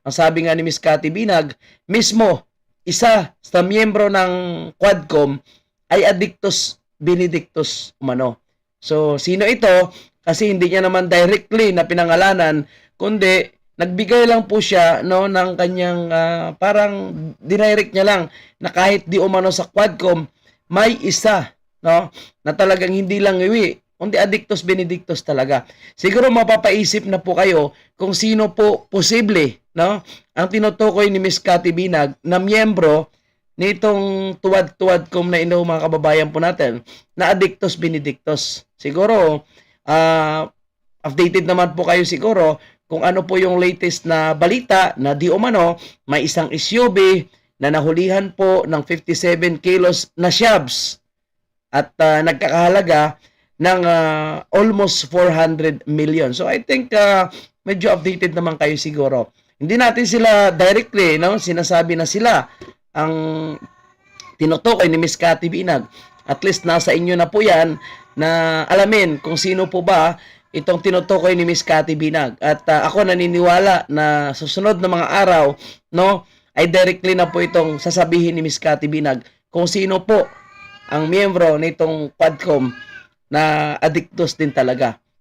ang sabi nga ni Miss Cathy Binag, mismo isa sa miyembro ng Quadcom ay addictus benedictus umano. So, sino ito? Kasi hindi niya naman directly na pinangalanan, kundi nagbigay lang po siya no ng kanyang ah, parang dinirect niya lang na kahit di umano sa Quadcom may isa no na talagang hindi lang iwi kundi addictus benedictus talaga. Siguro mapapaisip na po kayo kung sino po posible no ang tinutukoy ni Miss Cathy Binag na miyembro nitong tuwad-tuwad kom na ino mga kababayan po natin na addictus benedictus. Siguro ah, updated naman po kayo siguro kung ano po yung latest na balita na di umano may isang SUV na nahulihan po ng 57 kilos na shabs at ah, nagkakahalaga ng ah, almost 400 million. So I think ah, medyo updated naman kayo siguro. Hindi natin sila directly no sinasabi na sila ang tinutukoy ni Miss Cathy Binag. At least nasa inyo na po 'yan na alamin kung sino po ba itong tinutukoy ni Miss Cathy Binag. At ah, ako naniniwala na susunod na mga araw, no, ay directly na po itong sasabihin ni Miss Cathy Binag kung sino po ang miyembro nitong Quadcom na addictus din talaga.